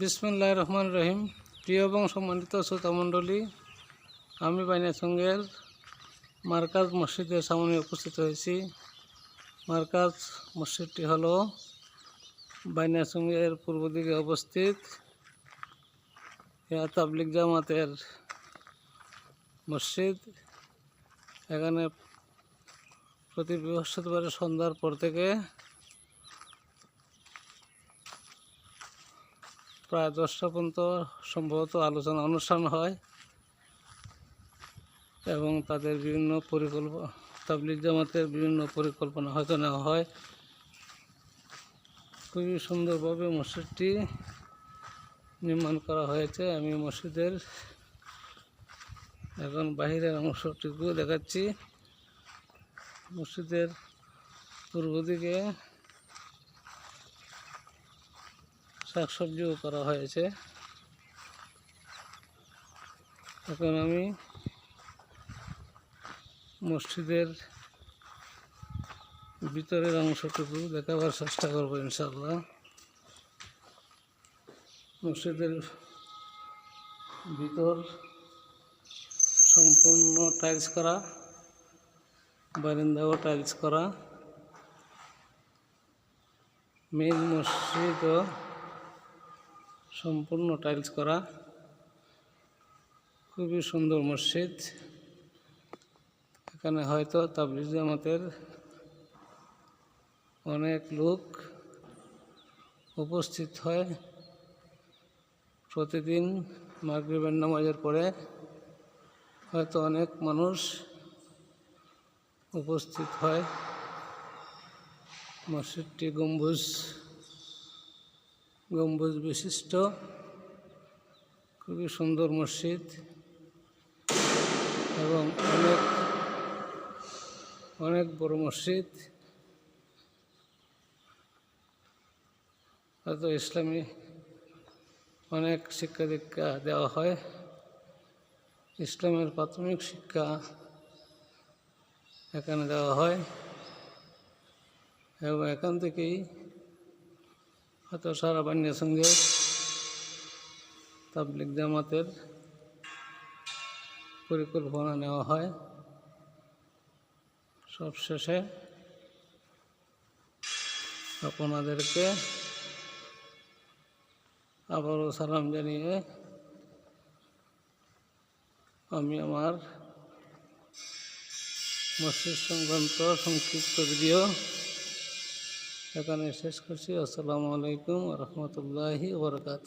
বিসমুল্লাহ রহমান রহিম। প্রিয় এবং সম্মানিত শ্রোতামণ্ডলী আমি বাইনাসঙ্গের মার্কাজ মসজিদের সামনে উপস্থিত হয়েছি। মার্কাজ মসজিদটি হলো বাইনাসঙ্গের পূর্ব দিকে অবস্থিত। তাবলিক জামাতের মসজিদ। এখানে প্রতি বৃহস্পতিবারে সন্ধ্যার পর থেকে প্রায় দশটা পর্যন্ত সম্ভবত আলোচনা অনুষ্ঠান হয় এবং তাদের বিভিন্ন পরিকল্পনা তাবলিক জামাতের বিভিন্ন পরিকল্পনা হয়তো নেওয়া হয়। খুবই সুন্দরভাবে মসজিদটি নির্মাণ করা হয়েছে। আমি মসজিদের এখন বাহিরের অংশটুকু দেখাচ্ছি। মসজিদের পূর্ব দিকে শাকসবজিও করা হয়েছে। এখন আমি মসজিদের ভিতরের অংশটুকু দেখাবার চেষ্টা করব ইনশাল্লাহ মসজিদের ভিতর সম্পূর্ণ টাইলস করা, বারিন্দাও টাইলস করা। মেন মসজিদও সম্পূর্ণ টাইলস করা। খুবই সুন্দর মসজিদ। এখানে হয়তো তাবলিজ জামাতের অনেক লোক উপস্থিত হয়। প্রতিদিন মাগরিবের নামাজের পরে হয়তো অনেক মানুষ উপস্থিত হয়। মসজিদটি গম্বুজ। গম্বুজ বিশিষ্ট। খুবই সুন্দর মসজিদ এবং অনেক অনেক বড় মসজিদ। হয়তো ইসলামী অনেক শিক্ষা দীক্ষা দেওয়া হয়। ইসলামের প্রাথমিক শিক্ষা এখানে দেওয়া হয় এবং এখান থেকেই হয়তো সারা বান্যার সঙ্গে তাবলিক জামাতের পরিকল্পনা নেওয়া হয়। সবশেষে আপনাদেরকে আবারও সালাম জানিয়ে আমি আমার মস্তিষ্ক সংক্রান্ত সংক্ষিপ্ত ভিডিও এখানে শেষ করছি। আসসালামু আলাইকুম রহমতুল্লাহি বরকাত